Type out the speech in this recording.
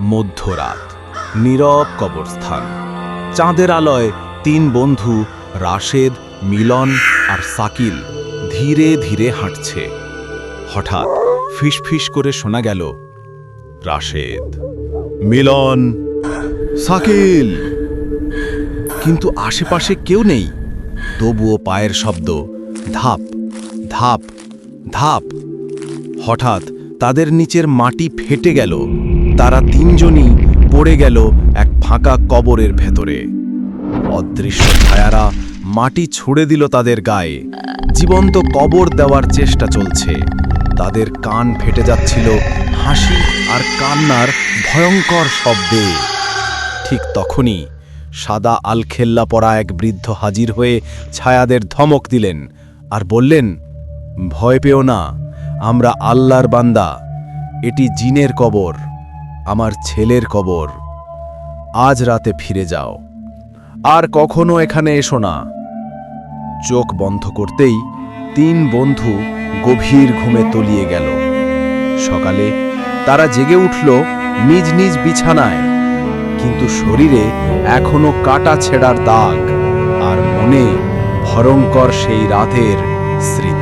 মধ্যরাত, নীরব কবরস্থান। চাঁদের আলোয় তিন বন্ধু, রাশেদ, মিলন আর সাকিল, ধীরে ধীরে হাঁটছে। হঠাৎ ফিসফিস করে শোনা গেল, রাশেদ, মিলন, সাকিল। কিন্তু আশেপাশে কেউ নেই। তবুও পায়ের শব্দ, ধাপ ধাপ ধাপ। হঠাৎ তাদের নিচের মাটি ফেটে গেল। তারা তিনজনই পড়ে গেল এক ফাঁকা কবরের ভেতরে। অদৃশ্য ছায়ারা মাটি ছুড়ে দিল তাদের গায়ে। জীবন্ত কবর দেওয়ার চেষ্টা চলছে। তাদের কান ফেটে যাচ্ছিল হাসি আর কান্নার ভয়ঙ্কর শব্দে। ঠিক তখনই সাদা আলখেল্লা পরা এক বৃদ্ধ হাজির হয়ে ছায়াদের ধমক দিলেন আর বললেন, ভয় পেও না, আমরা আল্লাহর বান্দা, এটি জিনের কবর। আমার ছেলের কবর। আজ রাতে ফিরে যাও। আর কখনো এখানে এসো না। চোখ বন্ধ করতেই তিন বন্ধু গভীর ঘুমে তলিয়ে গেল। সকালে তারা জেগে উঠল নিজ নিজ বিছানায়। কিন্তু শরীরে এখনও কাটা ছেঁড়ার দাগ আর মনে ভয়ঙ্কর সেই রাতের স্মৃতি।